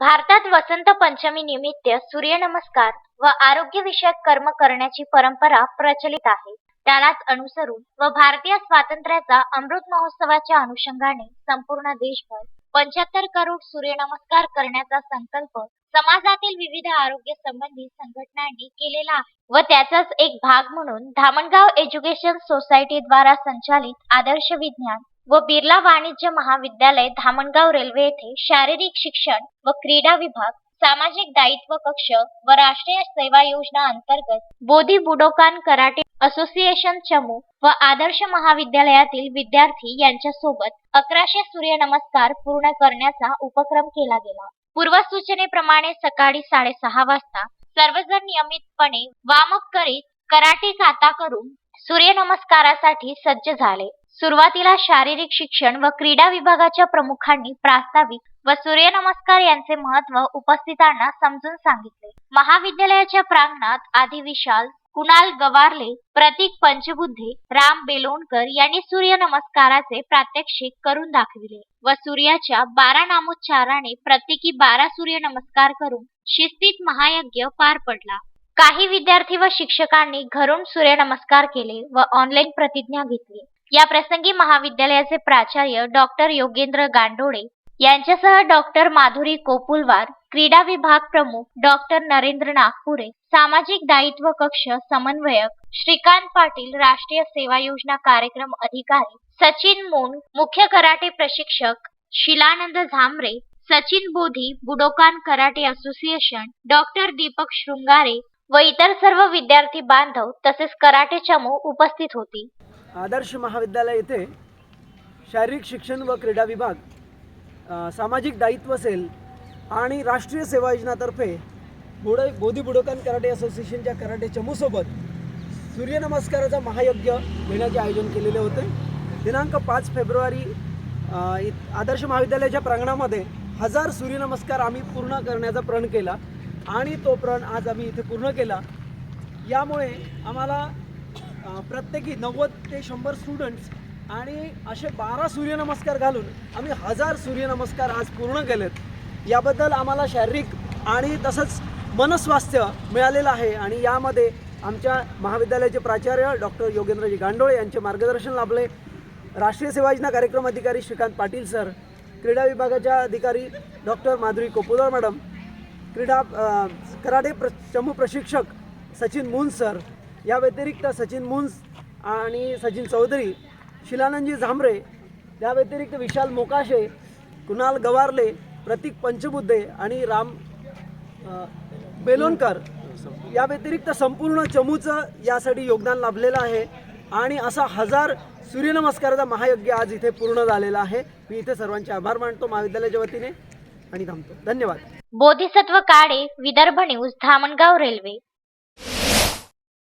भारतात वसंत पंचमी निमित्त सूर्यनमस्कार व आरोग्यविषयक कर्म करण्याची परंपरा प्रचलित आहे. त्यालाच अनुसरून व भारतीय स्वातंत्र्याचा अमृत महोत्सवाच्या अनुषंगाने संपूर्ण देशभर पंच्याहत्तर करोड सूर्यनमस्कार करण्याचा संकल्प समाजातील विविध आरोग्य संबंधी संघटनांनी केलेला व त्याचाच एक भाग म्हणून धामणगाव एज्युकेशन सोसायटी द्वारा संचालित आदर्श विज्ञान व बिर्ला वाणिज्य महाविद्यालय धामणगाव रेल्वे येथे शारीरिक शिक्षण व क्रीडा विभाग सामाजिक दायित्व कक्ष व राष्ट्रीय सेवा योजना अंतर्गत बोधी बुडोकान कराटे असोसिएशन चमू व आदर्श महाविद्यालयातील विद्यार्थी यांच्या सोबत अकराशे सूर्यनमस्कार पूर्ण करण्याचा उपक्रम केला गेला. पूर्वसूचनेप्रमाणे सकाळी साडेसहा वाजता सर्वजण नियमितपणे वामअप करीत कराटे काता करून सूर्यनमस्कारासाठी सज्ज झाले. सुरुवातीला शारीरिक शिक्षण व क्रीडा विभागाच्या प्रमुखांनी प्रास्ताविक व सूर्यनमस्कार यांचे महत्त्व उपस्थितांना समजून सांगितले. महाविद्यालयाच्या प्रांगणात आधी विशाल कुणाल गवारले प्रतीक पंचबुद्धे राम बेलोणकर यांनी सूर्यनमस्काराचे प्रात्यक्षिक करून दाखविले व सूर्याच्या बारा नामोच्चाराने प्रत्येकी बारा सूर्यनमस्कार करून शिस्तीत महायज्ञ पार पडला. काही विद्यार्थी व शिक्षकांनी घरून सूर्यनमस्कार केले व ऑनलाईन प्रतिज्ञा घेतली. या प्रसंगी महाविद्यालयाचे प्राचार्य डॉक्टर योगेंद्र गांडोळे यांच्यासह डॉक्टर माधुरी कोपुलवार क्रीडा विभाग प्रमुख डॉक्टर नरेंद्र नागपुरे सामाजिक दायित्व कक्ष समन्वयक श्रीकांत पाटील राष्ट्रीय सेवा योजना कार्यक्रम अधिकारी सचिन मोन मुख्य कराटे प्रशिक्षक Shilanand Zambare Sachin Bodhi Budokan karate association doctor Deepak Shringare व इतर सर्व विद्यार्थी बांधव तसेच कराटे चमू उपस्थित होती. आदर्श महाविद्यालय येथे शारीरिक शिक्षण व क्रीडा विभाग सामाजिक दायित्व सेल आणि राष्ट्रीय सेवा योजनातर्फे बुड बोधी बुडोकान कराटे असोसिएशनच्या कराटे चमूसोबत सूर्यनमस्काराचा महायज्ञ घेण्याचे आयोजन केलेले होते. दिनांक पाच फेब्रुवारी आदर्श महाविद्यालयाच्या प्रांगणामध्ये हजार सूर्यनमस्कार आम्ही पूर्ण करण्याचा प्रण केला आणि तो प्रण आज आम्ही इथे पूर्ण केला. यामुळे आम्हाला प्रत्येकी नव्वद ते शंभर स्टुडंट्स आणि असे बारा सूर्यनमस्कार घालून आम्ही हजार सूर्यनमस्कार आज पूर्ण केलेत. याबद्दल आम्हाला शारीरिक आणि तसंच मनस्वास्थ्य मिळालेलं आहे आणि यामध्ये आमच्या महाविद्यालयाचे प्राचार्य डॉक्टर योगेंद्रजी गांडोळे यांचे मार्गदर्शन लाभले. राष्ट्रीय सेवा योजना कार्यक्रम अधिकारी श्रीकांत पाटील सर क्रीडा विभागाच्या अधिकारी डॉक्टर माधुरी कोपुलवार मॅडम क्रीडा कराडे कराटे प्र चमू प्रशिक्षक सचिन मुन सर या व्यतिरिक्त सचिन मुन्स आणि सचिन चौधरी शिलानंदजी झांबरे या व्यतिरिक्त विशाल मोकाशे कुणाल गवारले प्रतीक पंचबुद्धे आणि राम बेलोनकर या व्यतिरिक्त संपूर्ण चमूचं यासाठी योगदान लाभलेलं आहे. आणि असा हजार सूर्यनमस्काराचा महायज्ञ आज इथे पूर्ण झालेला आहे. मी इथे सर्वांचे आभार मानतो महाविद्यालयाच्या वतीने. आणि थांबतो. धन्यवाद. Bodhisattva Kale Vidarbha news Dhamangaon railway.